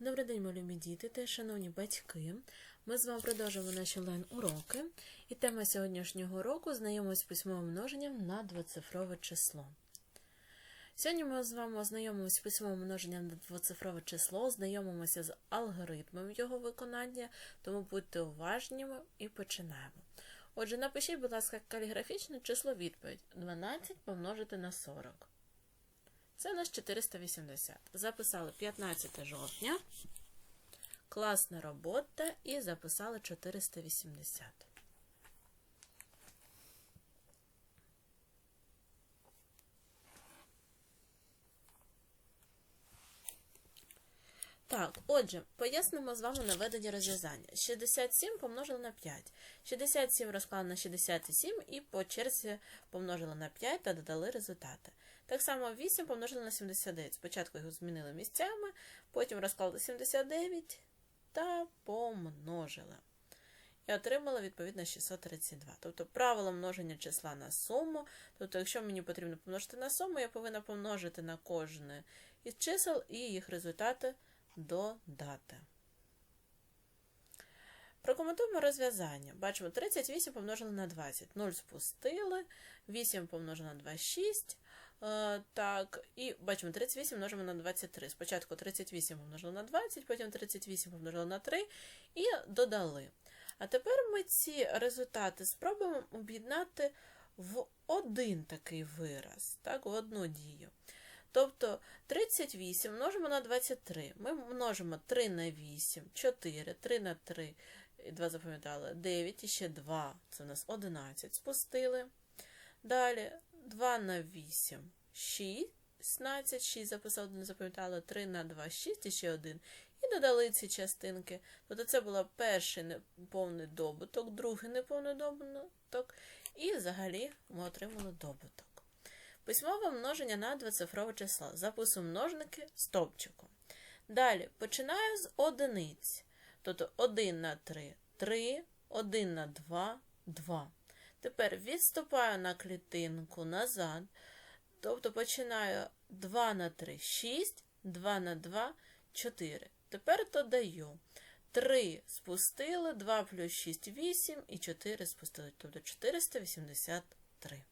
Добрий день, мої любі діти та шановні батьки. Ми з вами продовжуємо наші онлайн-уроки. І тема сьогоднішнього уроку знайомимося з письмовим множенням на двоцифрове число. Сьогодні ми з вами ознайомимося з письмовим множенням на двоцифрове число, знайомимося з алгоритмом його виконання, тому будьте уважніми і починаємо. Отже, напишіть, будь ласка, каліграфічне число відповідь 12 помножити на 40. Це у нас 480. Записали 15 жовтня. Класна робота і записали 480. Так, отже, пояснимо з вами наведення розв'язання. 67 помножили на 5. 67 розклали на 67 і по черзі помножили на 5 та додали результати. Так само 8 помножили на 79. Спочатку його змінили місцями, потім розклали 79 та помножили. І отримали відповідно 632. Тобто правило множення числа на суму. Тобто, якщо мені потрібно помножити на суму, я повинна помножити на кожне із чисел і їх результати додати. Прокоментуємо розв'язання. Бачимо 38 помножили на 20. 0 спустили, 8 помножили на 2, 6. Е, так, і бачимо 38 множимо на 23. Спочатку 38 помножили на 20, потім 38 помножили на 3 і додали. А тепер ми ці результати спробуємо об'єднати в один такий вираз, так, в одну дію. Тобто 38 множимо на 23. Ми множимо 3 на 8, 4, 3 на 3, 2 запам'ятали, 9 і ще 2. Це у нас 11 спустили. Далі 2 на 8, 16, 6 записали, не запам'ятали, 3 на 2, 6 і ще 1. І додали ці частинки. Тобто це був перший неповний добуток, другий неповний добуток, і взагалі ми отримали добуток. Письмове множення на двоцифрове число. Записуємо множники стовпчиком. Далі починаю з одиниць. Тобто 1 на 3 3, 1 на 2 2. Тепер відступаю на клітинку назад. Тобто починаю 2 на 3 6, 2 на 2 4. Тепер додаю 3 спустили, 2 плюс 6 8 і 4 спустили. Тобто 483.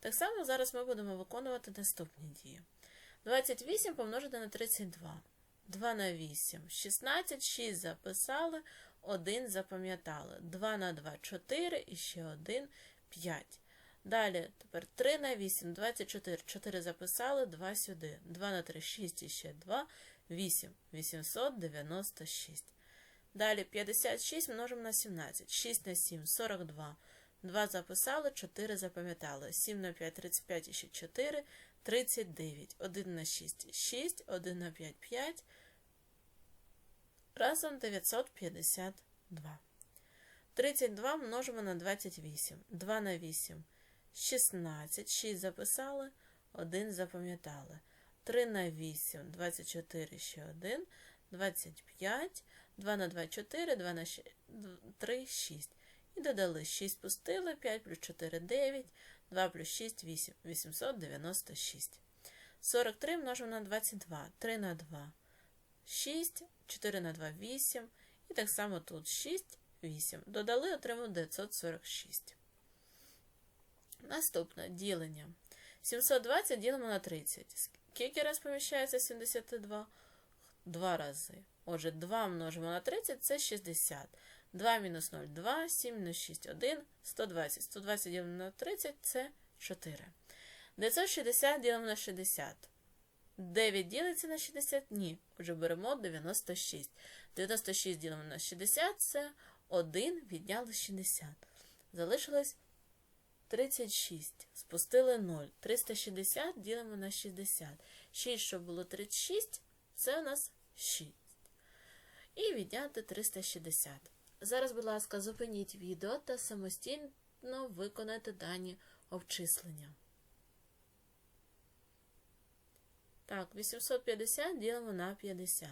Так само зараз ми будемо виконувати наступні дії. 28 помножити на 32. 2 на 8, 16, 6 записали, 1 запам'ятали. 2 на 2, 4 і ще 1, 5. Далі, тепер 3 на 8, 24, 4 записали, 2 сюди. 2 на 3, 6 і ще 2, 8, 896. Далі 56 множимо на 17, 6 на 7, 42. 2 записали, 4 запам'ятали. 7 на 5, 35 і ще 4, 39. 1 на 6, 6, 1 на 5, 5. Разом 952. 32 множимо на 28. 2 на 8, 16, 6 записали, 1 запам'ятали. 3 на 8, 24, ще 1, 25, 2 на 2, 4, 2 на 3, 6. І додали 6 пустили, 5 плюс 4 9, 2 плюс 6 8, 896. 43 множимо на 22, 3 на 2, 6, 4 на 2, 8. І так само тут 6, 8. Додали, отримали 946. Наступне ділення. 720 ділимо на 30. Скільки раз поміщається 72? Два рази. Отже, 2 множимо на 30 це 60. 2 мінус 0 – 2, 7 мінус 6 – 1, 120. 120 ділимо на 30 – це 4. 960 ділимо на 60. 9 ділиться на 60? Ні. Отже, беремо 96. 96 ділимо на 60 – це 1, відняли 60. Залишилось 36. Спустили 0. 360 ділимо на 60. 6, що було 36, це у нас 6. І відняти 360. Зараз, будь ласка, зупиніть відео та самостійно виконайте дані обчислення. Так, 850 ділимо на 50.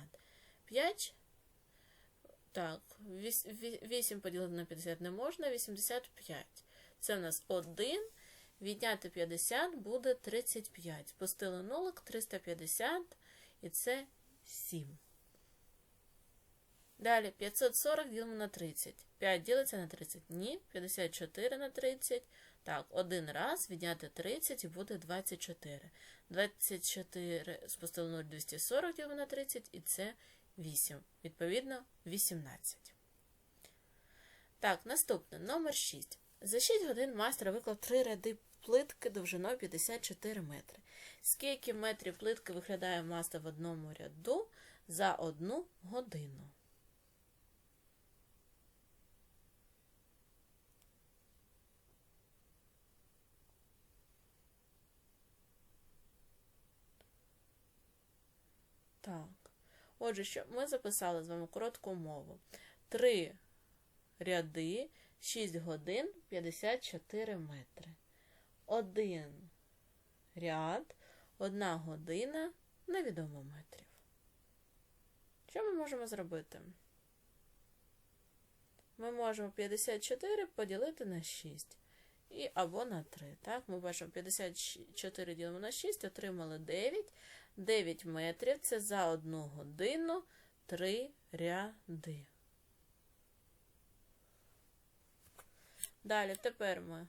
5. Так, 8 поділити на 50 не можна, 85. Це у нас 1. Відняти 50 буде 35. Спустили нулик, 350, і це 7. Далі 540 ділимо на 30. 5 ділиться на 30. Ні. 54 на 30. Так, один раз відняти 30 і буде 24. 24 спустили 0, 240 ділимо на 30, і це 8. Відповідно, 18. Так, наступне, номер 6. За 6 годин майстер виклав 3 ряди плитки довжиною 54 метри. Скільки метрів плитки виглядає маса в одному ряду за одну годину? Так. Отже, що ми записали з вами коротку мову. Три ряди, 6 годин, 54 метри. Один ряд, одна година, невідомо метрів. Що ми можемо зробити? Ми можемо 54 поділити на 6. І або на 3. Так, ми бачимо 54 ділимо на 6, отримали 9. 9 метрів це за одну годину 3 ряди. Далі тепер ми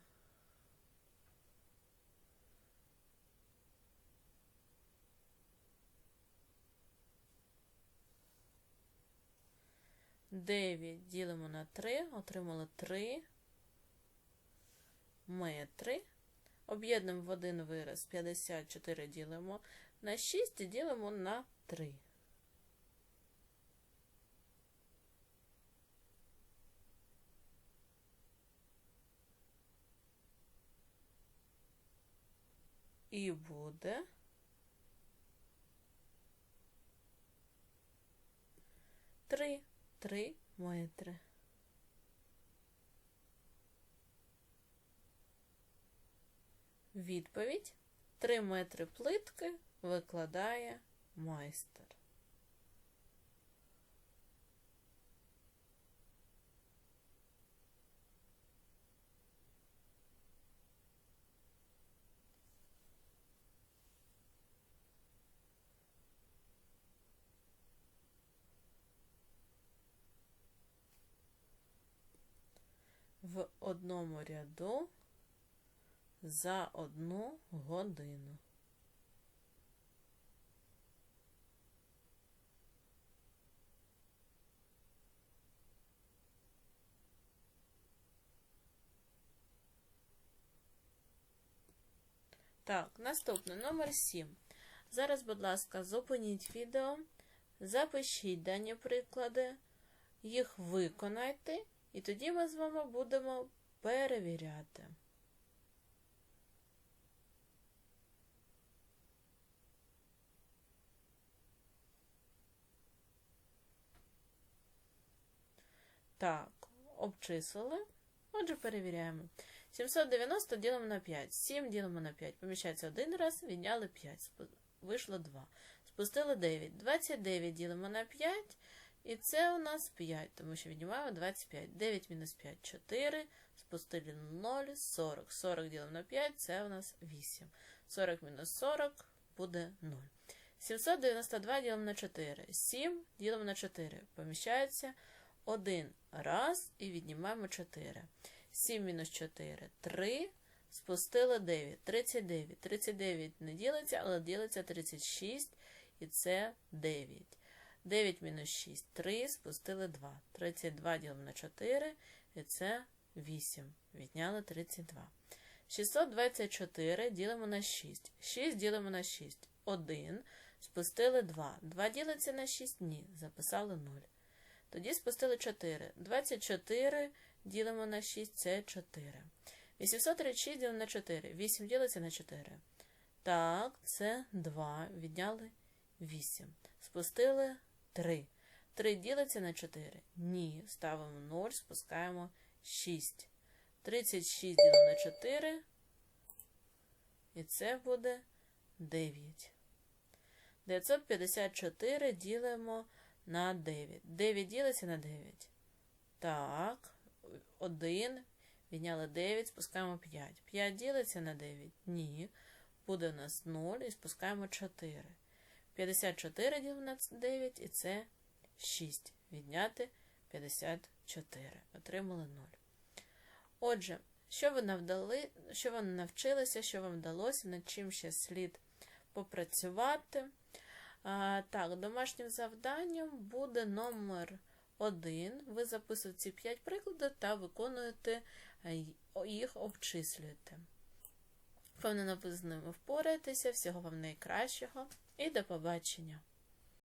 Дев'ять ділимо на 3, отримали 3 метри. Об'єднуємо в один вираз 54 ділимо на 6 і ділимо на 3. І буде три, три метри. Відповідь 3 метри плитки викладає майстер. В одному ряду за одну годину. Так, наступне номер 7. Зараз, будь ласка, зупиніть відео, запишіть дані приклади, їх виконайте, і тоді ми з вами будемо перевіряти. Так, обчислили. Отже, перевіряємо. 790 ділимо на 5. 7 ділимо на 5. Поміщається один раз, відняли 5. Вийшло 2. Спустили 9. 29 ділимо на 5. І це у нас 5, тому що віднімаємо 25. 9 мінус 5 4. Спустили 0, 40. 40 ділимо на 5, це у нас 8. 40 мінус 40 буде 0. 792 ділимо на 4. 7 ділимо на 4. Поміщається 1 раз і віднімаємо 4. 7 мінус 4 3. Спустили 9. 39. 39 не ділиться, але ділиться 36, і це 9. 9 мінус 6 3. Спустили 2. 32 ділимо на 4, і це 8. Відняли 32. 624 ділимо на 6. 6 ділимо на 6. 1. Спустили 2. 2 ділиться на 6? Ні. Записали 0. Тоді спустили 4. 24 ділимо на 6, це 4. 836 ділимо на 4. 8 ділиться на 4. Так, це 2. Відняли 8. Спустили 3. 3 ділиться на 4. Ні. Ставимо 0, спускаємо 6. 36 ділимо на 4. І це буде 9. 954 ділимо на 9. 9 ділиться на 9. Так. 1, відняли 9, спускаємо 5. 5 ділиться на 9? Ні. Буде у нас 0 і спускаємо 4. 54 ділимо на 9, і це 6. Відняти 54. Отримали 0. Отже, що ви навдали, що ви навчилися, що вам вдалося, над чим ще слід попрацювати. А, так, домашнім завданням буде номер 1. Ви записуєте ці 5 прикладів та виконуєте е, їх обчислюєте. Впевнено, ви з ними впораєтеся. Всього вам найкращого і до побачення!